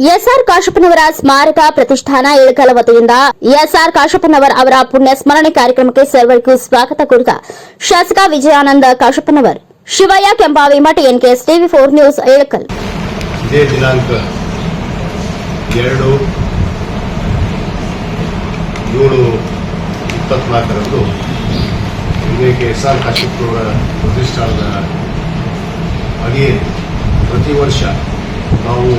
S R ಕಾಶಪ್ಪನವರ ಸ್ಮಾರಕ ಪ್ರತಿಷ್ಠಾನ ಇಳಕಲ ವತಿಯಿಂದ ಎಸ್ಆರ್ ಕಾಶಪ್ಪನವರ್ ಅವರ ಪುಣ್ಯ ಸ್ಮರಣೆ ಕಾರ್ಯಕ್ರಮಕ್ಕೆ ಸರ್ವರಿಗೂ ಸ್ವಾಗತ ಕೋರಿದ ಶಾಸಕ ವಿಜಯಾನಂದ ಕಾಶಪ್ಪನವರ್. ಶಿವಯ್ಯ ಕೆಂಪಾವಿ ಮಠ NKS TV four news Ilkal. ಇದೇ ದಿನಾಂಕ ಎರಡು ಕಾಶಪ್ಪನವರ ಪ್ರತಿಷ್ಠಾನದ ಹಾಗೆಯೇ ಪ್ರತಿ ವರ್ಷ ನಾವು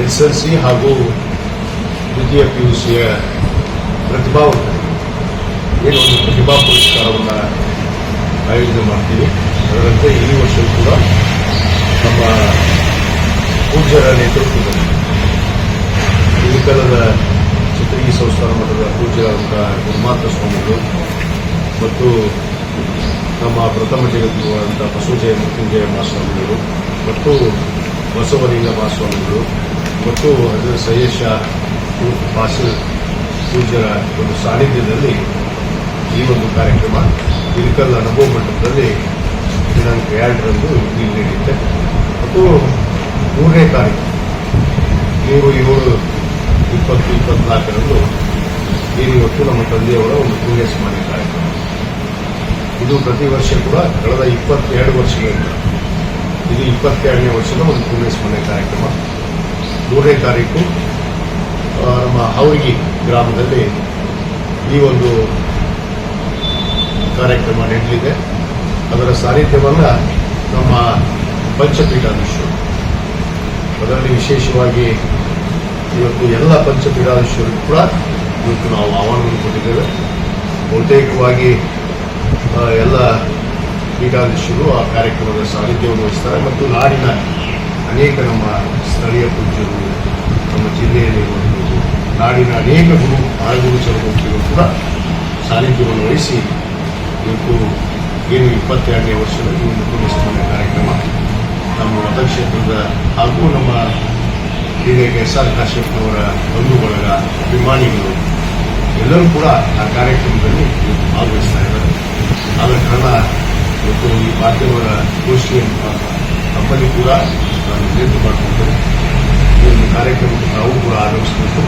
ಎಸ್ ಎಲ್ ಸಿ ಹಾಗೂ ದ್ವಿತೀಯ ಪಿ ಯು ಸಿಯ ಪ್ರತಿಭಾವಂತ ಏನು ಒಂದು ಪ್ರತಿಭಾ ಪುರಸ್ಕಾರವನ್ನು ಆಯೋಜನೆ ಮಾಡ್ತೀವಿ. ಅದರಂತೆ ಈ ವರ್ಷ ಕೂಡ ನಮ್ಮ ಪೂಜ್ಯರ ನೇತೃತ್ವದಲ್ಲಿ ಇಳಕಲದ ಚಿತ್ರಗಿ ಸಂಸ್ಥಾನ ಮಠದ ಪೂಜ್ಯರಾದಂಥ ಗುರುಮಾತ ಸ್ವಾಮಿಗಳು ಮತ್ತು ನಮ್ಮ ಪ್ರಥಮ ಜಗದ್ಗುರುವಾದಂಥ ಬಸವಜಯ ಮೃತ್ಯುಂಜಯ ಮಹಾಸ್ವಾಮಿಗಳು ಮತ್ತು ಬಸವಲಿಂಗ ಮಹಾಸ್ವಾಮಿಗಳು ಮತ್ತು ಅದು ಸಯೇಶ ಶಾ ಪೂಜ್ಯರ ಒಂದು ಸಾನ್ನಿಧ್ಯದಲ್ಲಿ ಈ ಒಂದು ಕಾರ್ಯಕ್ರಮ ಇಳಕಲ್ ಅನುಭವ ಮಂಟಪದಲ್ಲಿ ದಿನಾಂಕ ಎರಡರಂದು ಇಲ್ಲಿ ನಡೆಯುತ್ತೆ. ಮತ್ತು ಮೂರನೇ ತಾರೀಕು ಮೂರು ಏಳು ಇಪ್ಪತ್ತು ಇಪ್ಪತ್ನಾಲ್ಕರಂದು ಇವತ್ತು ನಮ್ಮ ತಂದೆಯವರ ಒಂದು ಪುಣ್ಯ ಸ್ಮರಣೆ ಕಾರ್ಯಕ್ರಮ. ಇದು ಪ್ರತಿ ವರ್ಷ ಕೂಡ ಕಳೆದ ಇಪ್ಪತ್ತೆರಡು ವರ್ಷಗಳಿಂದ. ಇದು ಇಪ್ಪತ್ತೆರಡನೇ ವರ್ಷದ ಒಂದು ಪುಣ್ಯ ಸ್ಮರಣೆ ಕಾರ್ಯಕ್ರಮ. ಮೂರನೇ ತಾರೀಕು ನಮ್ಮ ಹಾವಗಿ ಗ್ರಾಮದಲ್ಲಿ ಈ ಒಂದು ಕಾರ್ಯಕ್ರಮ ನಡೆಯಲಿದೆ. ಅದರ ಸಾನ್ನಿಧ್ಯವನ್ನು ನಮ್ಮ ಪಂಚಪೀಠಾಧೀಶರು ಅದರಲ್ಲಿ ವಿಶೇಷವಾಗಿ ಇವತ್ತು ಎಲ್ಲ ಪಂಚಪೀಠಾಧೀಶರು ಕೂಡ ಇವತ್ತು ನಾವು ಆಹ್ವಾನವನ್ನು ಕೊಟ್ಟಿದ್ದೇವೆ. ಬಹುತೇಕವಾಗಿ ಎಲ್ಲ ಪೀಠಾಧೀಶರು ಆ ಕಾರ್ಯಕ್ರಮದ ಸಾನ್ನಿಧ್ಯವನ್ನು ವಹಿಸ್ತಾರೆ. ಮತ್ತು ನಾಡಿನ ಅನೇಕ ನಮ್ಮ ಸ್ಥಳೀಯ ಪೂಜ್ಯರು ನಮ್ಮ ಜಿಲ್ಲೆಯಲ್ಲಿರುವಂಥದ್ದು ನಾಡಿನ ಅನೇಕ ಗುರು ಆಳುಗುರು ಚಲಮುಖಿಗಳು ಕೂಡ ಸಾನ್ನಿಧ್ಯವನ್ನು ವಹಿಸಿ ಇವತ್ತು ಏನು ಇಪ್ಪತ್ತೆರಡನೇ ವರ್ಷದ ಈ ಒಂದು ಪುಣ್ಯಸ್ಮರಣೆ ಕಾರ್ಯಕ್ರಮ ನಮ್ಮ ಮತಕ್ಷೇತ್ರದ ಹಾಗೂ ನಮ್ಮ ವಿವೇಕ ಎಸ್ ಆರ್ ಕಾಶ್ಯಪ್ನವರ ಬಂಧು ಬಳಗ ಅಭಿಮಾನಿಗಳು, ಎಲ್ಲರೂ ಕೂಡ ಆ ಕಾರ್ಯಕ್ರಮದಲ್ಲಿ ಭಾಗವಹಿಸ್ತಾ ಇದ್ದಾರೆ. ಆದ ಕಾರಣ ಇವತ್ತು ಈ ಮಾಧ್ಯಮದ ಗೋಷ್ಠಿಯನ್ನು ತಮ್ಮಲ್ಲಿ ಕೂಡ ನಾನು ವಿನಂತಿ ಮಾಡಿಕೊಂಡು ಈ ಒಂದು ಕಾರ್ಯಕ್ರಮಕ್ಕೆ ನಾವು ಕೂಡ ಆಗಮಿಸಬೇಕು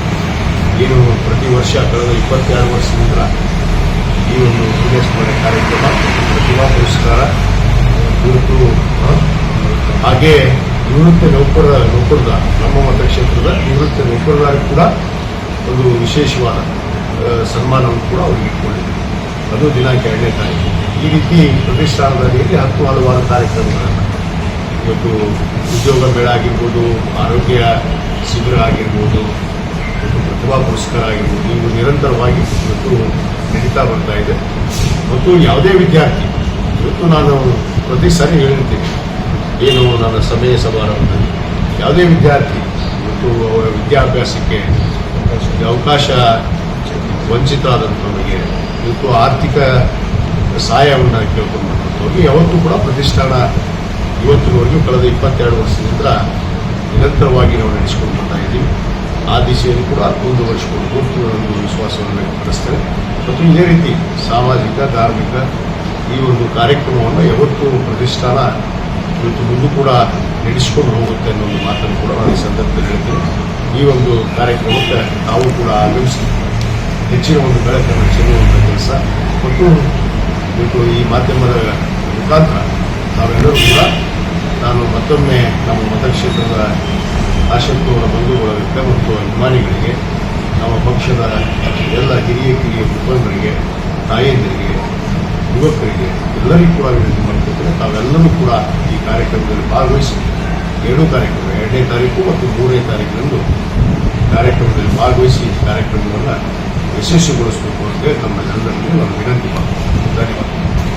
ಏನು ಪ್ರತಿ ವರ್ಷ ಕಳೆದ ಇಪ್ಪತ್ತೆರಡು ವರ್ಷದಿಂದ ಈ ಒಂದು ಪುಣ್ಯಸ್ಮರಣೆ ಕಾರ್ಯಕ್ರಮ ಪ್ರತಿಭಾ ಪುರಸ್ಕಾರ ಕುರಿತು ಹಾಗೆ ನಿವೃತ್ತ ನೌಕರ, ನೌಕರದ, ನಮ್ಮ ಮತಕ್ಷೇತ್ರದ ನಿವೃತ್ತ ನೌಕರರಾಗಿ ಕೂಡ ಒಂದು ವಿಶೇಷವಾದ ಸನ್ಮಾನವನ್ನು ಕೂಡ ಅವರಿಗೆ ಇಟ್ಕೊಂಡಿದೆ ಅದು ದಿನಾಂಕ ಎರಡನೇ ತಾರೀಕು. ಈ ರೀತಿ ಪ್ರತಿಷ್ಠಾನದ ಅಡಿಯಲ್ಲಿ ಹತ್ತು ಹಲವಾರು ಕಾರ್ಯಕ್ರಮಗಳನ್ನು ಇವತ್ತು ಉದ್ಯೋಗ ಮೇಳ ಆಗಿರ್ಬೋದು ಆರೋಗ್ಯ ಶಿಬಿರ ಆಗಿರ್ಬೋದು ಪ್ರತಿಭಾ ಪುರಸ್ಕಾರ ಆಗಿರ್ಬೋದು ಇವು ನಿರಂತರವಾಗಿ ಇವತ್ತು ನಡೀತಾ ಬರ್ತಾ ಇದೆ. ಮತ್ತು ಯಾವುದೇ ವಿದ್ಯಾರ್ಥಿ, ಇವತ್ತು ನಾನು ಪ್ರತಿ ಸಾರಿ ಹೇಳಿರ್ತೀನಿ ಏನು ನನ್ನ ಸಮಯ ಸಮಾರಂಭದಲ್ಲಿ, ಯಾವುದೇ ವಿದ್ಯಾರ್ಥಿ ಇವತ್ತು ಅವರ ವಿದ್ಯಾಭ್ಯಾಸಕ್ಕೆ ಅವಕಾಶ ವಂಚಿತ ಆದಂಥವರಿಗೆ ಇವತ್ತು ಆರ್ಥಿಕ ಸಹಾಯವನ್ನು ಹೋಗಿ ಯಾವತ್ತೂ ಕೂಡ ಪ್ರತಿಷ್ಠಾನ ಇವತ್ತಿನವರೆಗೂ ಕಳೆದ ಇಪ್ಪತ್ತೆರಡು ವರ್ಷದಿಂದ ನಿರಂತರವಾಗಿ ನಾವು ನಡೆಸಿಕೊಂಡು ಬರ್ತಾ ಇದ್ದೀವಿ. ಆ ದಿಶೆಯಲ್ಲಿ ಕೂಡ ಮುಂದುವರಿಸಿಕೊಂಡು ಹೋಗ್ತೀವಿ ಒಂದು ವಿಶ್ವಾಸವನ್ನು ವ್ಯಕ್ತಪಡಿಸ್ತೇವೆ ಮತ್ತು ಇದೇ ರೀತಿ ಸಾಮಾಜಿಕ, ಧಾರ್ಮಿಕ ಈ ಒಂದು ಕಾರ್ಯಕ್ರಮವನ್ನು ಯಾವತ್ತೂ ಪ್ರತಿಷ್ಠಾನ ಇವತ್ತು ಮುಂದೆ ಕೂಡ ನಡೆಸಿಕೊಂಡು ಹೋಗುತ್ತೆ ಅನ್ನೋ ಒಂದು ಮಾತನ್ನು ಕೂಡ ನಾನು ಈ ಸಂದರ್ಭದಲ್ಲಿ ಹೇಳ್ತೀನಿ. ಈ ಒಂದು ಕಾರ್ಯಕ್ರಮಕ್ಕೆ ನಾವು ಕೂಡ ಆಗಮಿಸಿ ಹೆಚ್ಚಿನ ಒಂದು ಬೆಳಕನ್ನು ಚೆಲ್ಲುವಂಥ ಕೆಲಸ. ಮತ್ತು ಇವತ್ತು ಈ ಮಾಧ್ಯಮದ ಮುಖಾಂತರ ನಾವೆಲ್ಲರೂ ಕೂಡ ನಾನು ಮತ್ತೊಮ್ಮೆ ನಮ್ಮ ಮತಕ್ಷೇತ್ರದ ಆಸಕ್ತವರ ಬಂಧುಗಳ ವ್ಯಕ್ತ ಮತ್ತು ಅಭಿಮಾನಿಗಳಿಗೆ, ನಮ್ಮ ಪಕ್ಷದ ಎಲ್ಲ ಹಿರಿಯ ಕಿರಿಯ ಮುಖಂಡರಿಗೆ ತಾಯಂದಿರಿಗೆ, ಯುವಕರಿಗೆ ಎಲ್ಲರಿಗೂ ಕೂಡ ವಿನಂತಿ ಮಾಡ್ಕೊಳ್ತೇನೆ. ತಾವೆಲ್ಲರೂ ಕೂಡ ಈ ಕಾರ್ಯಕ್ರಮದಲ್ಲಿ ಭಾಗವಹಿಸಿ, ಎರಡು ಕಾರ್ಯಕ್ರಮ ಎರಡನೇ ತಾರೀಕು ಮತ್ತು ಮೂರನೇ ತಾರೀಕಿನಂದು ಕಾರ್ಯಕ್ರಮದಲ್ಲಿ ಭಾಗವಹಿಸಿ ಕಾರ್ಯಕ್ರಮವನ್ನು ಯಶಸ್ವಿಗೊಳಿಸಬೇಕು ಅಂತೇಳಿ ಜನರಲ್ಲಿ ನಾನು ವಿನಂತಿ ಮಾಡ್ತೀನಿ ಧನ್ಯವಾದ